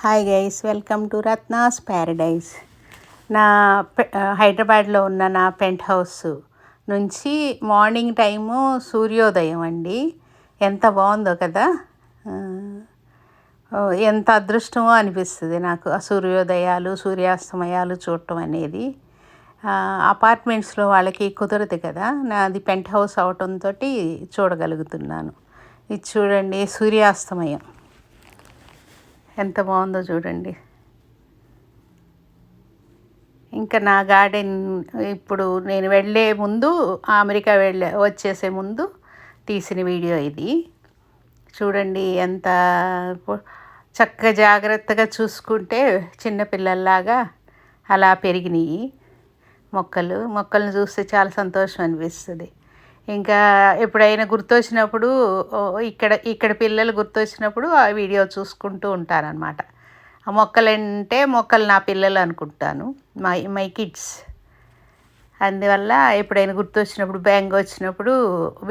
Hi guys welcome to Ratna's paradise నా హైదరాబాద్లో ఉన్న నా పెంట్ హౌస్ నుంచి మార్నింగ్ టైము సూర్యోదయం అండి. ఎంత బాగుందో కదా. ఎంత అదృష్టమో అనిపిస్తుంది నాకు ఆ సూర్యోదయాలు సూర్యాస్తమయాలు చూడటం అనేది. అపార్ట్మెంట్స్లో వాళ్ళకి కుదరదు కదా. నాది పెంట్ హౌస్ అవటంతో చూడగలుగుతున్నాను. ఇది చూడండి సూర్యాస్తమయం. ఎంత బాగుందో చూడండి. ఇంకా నా గార్డెన్ ఇప్పుడు నేను వెళ్ళే ముందు అమెరికా వెళ్ళే వచ్చేసే ముందు తీసిన వీడియో ఇది. చూడండి ఎంత చక్కగా జాగ్రత్తగా చూసుకుంటే చిన్నపిల్లల్లాగా అలా పెరిగినాయి మొక్కలు. మొక్కలను చూస్తే చాలా సంతోషం అనిపిస్తుంది. ఇంకా ఎప్పుడైనా గుర్తొచ్చినప్పుడు ఇక్కడ ఇక్కడ పిల్లలు గుర్తొచ్చినప్పుడు ఆ వీడియో చూసుకుంటూ ఉంటానన్నమాట ఆ మొక్కలంటే మొక్కలు నా పిల్లలు అనుకుంటాను. My my kids. అందువల్ల ఎప్పుడైనా గుర్తొచ్చినప్పుడు బ్యాంగ్ వచ్చినప్పుడు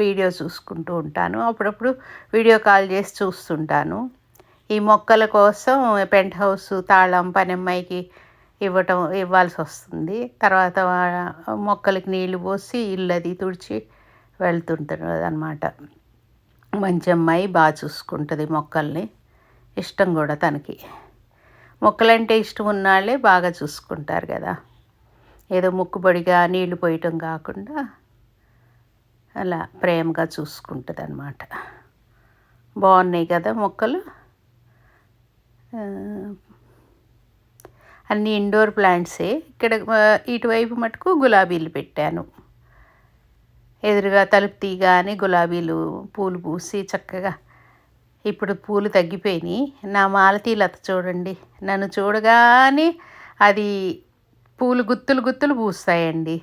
వీడియో చూసుకుంటూ ఉంటాను. అప్పుడప్పుడు వీడియో కాల్ చేసి చూస్తుంటాను. ఈ మొక్కల కోసం పెంట్ హౌస్ తాళం పనమ్మాయికి ఇవ్వటం ఇవ్వాల్సి వస్తుంది తర్వాత మొక్కలకి నీళ్ళు పోసి ఇల్లు అది తుడిచి వెళ్తుంటుంది అనమాట మంచి అమ్మాయి బాగా చూసుకుంటుంది మొక్కల్ని. ఇష్టం కూడా తనకి. మొక్కలంటే ఇష్టం ఉన్నాళ్ళే బాగా చూసుకుంటారు కదా. ఏదో ముక్కుబడిగా నీళ్ళు పోయటం కాకుండా అలా ప్రేమగా చూసుకుంటుంది అనమాట బాగున్నాయి కదా మొక్కలు. అన్ని ఇండోర్ ప్లాంట్సే. ఇక్కడ ఇటువైపు మటుకు గులాబీలు పెట్టాను. ఎదురుగా తలుపు తీగానే గులాబీలు పూలు పూసి చక్కగా ఇప్పుడు పూలు తగ్గిపోయినాయి. నా మాలతీ లత చూడండి. నన్ను చూడగానే అది పూలు గుత్తులు గుత్తులు పూస్తాయండి.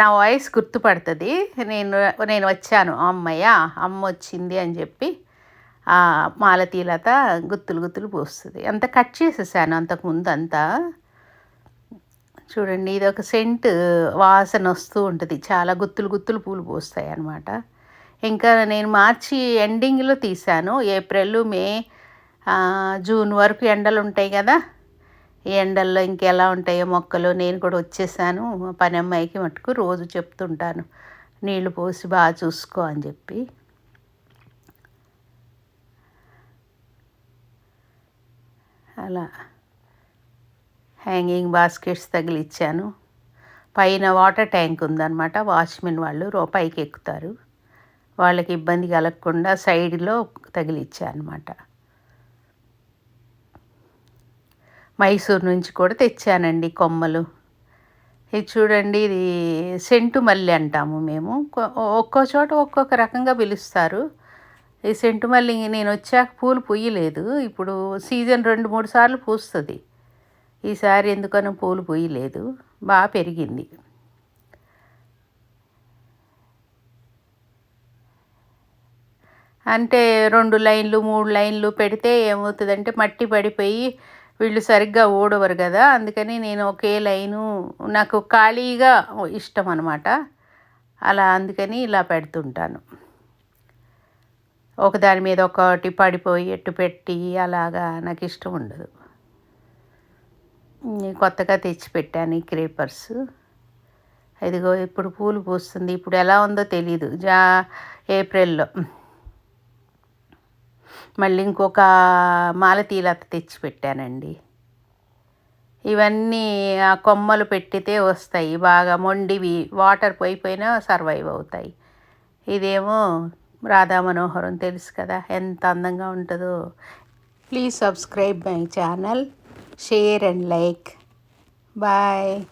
నా వాయిస్ గుర్తుపడుతుంది. నేను నేను వచ్చాను. అమ్మయ్య అమ్మ వచ్చింది అని చెప్పి మాలతీలత గుత్తులు గుత్తులు పూస్తుంది. అంత కట్ చేసేసాను అంతకుముందు అంతా చూడండి ఇది ఒక సెంట్ వాసన వస్తూ ఉంటుంది. చాలా గుత్తులు గుత్తులు పూలు పూస్తాయి అన్నమాట. ఇంకా నేను మార్చి ఎండింగ్లో తీశాను. ఏప్రిల్ మే జూన్ వరకు ఎండలు ఉంటాయి కదా. ఈ ఎండల్లో ఇంకెలా ఉంటాయో మొక్కలు నేను కూడా వచ్చేసాను. పని అమ్మాయికి మటుకు రోజు చెప్తుంటాను. నీళ్ళు పోసి బాగా చూసుకో అని చెప్పి. అలా. హ్యాంగింగ్ బాస్కెట్స్ తగిలిచ్చాను. పైన వాటర్ ట్యాంక్ ఉందన్నమాట. వాచ్మెన్ వాళ్ళు రూపాయికి ఎక్కుతారు వాళ్ళకి ఇబ్బంది కలగకుండా సైడ్లో తగిలిచ్చా అనమాట మైసూర్ నుంచి కూడా తెచ్చానండి కొమ్మలు. ఇది చూడండి ఇది సెంటు మల్లి అంటాము మేము. ఒక్కో చోట ఒక్కొక్క రకంగా పిలుస్తారు. ఈ సెంటు మల్లి నేను వచ్చాక పూలు పూయలేదు ఇప్పుడు సీజన్ రెండు మూడు సార్లు పూస్తుంది. ఈసారి ఎందుకనో పూలు పూయలేదు. బాగా పెరిగింది. అంటే రెండు లైన్లు మూడు లైన్లు పెడితే ఏమవుతుందంటే మట్టి పడిపోయి వీళ్ళు సరిగ్గా ఓడవరు కదా. అందుకని నేను ఒకే లైను నాకు ఖాళీగా ఇష్టం అనమాట అలా అందుకని ఇలా పెడుతుంటాను. ఒకదాని మీద ఒకటి పడిపోయి ఎట్టు పెట్టి అలాగా నాకు ఇష్టం ఉండదు. కొత్తగా తెచ్చిపెట్టాను ఈ క్రేపర్స్. ఇదిగో ఇప్పుడు పూలు పూస్తుంది. ఇప్పుడు ఎలా ఉందో తెలీదు. జా ఏప్రిల్లో. మళ్ళీ ఇంకొక మాలతీలత తెచ్చిపెట్టానండి. ఇవన్నీ ఆ కొమ్మలు పెట్టితే వస్తాయి. బాగా మొండివి వాటర్ పోయిపోయినా సర్వైవ్ అవుతాయి. ఇదేమో రాధా మనోహరం తెలుసు కదా ఎంత అందంగా ఉంటుందో. Please subscribe my channel. Share and like. Bye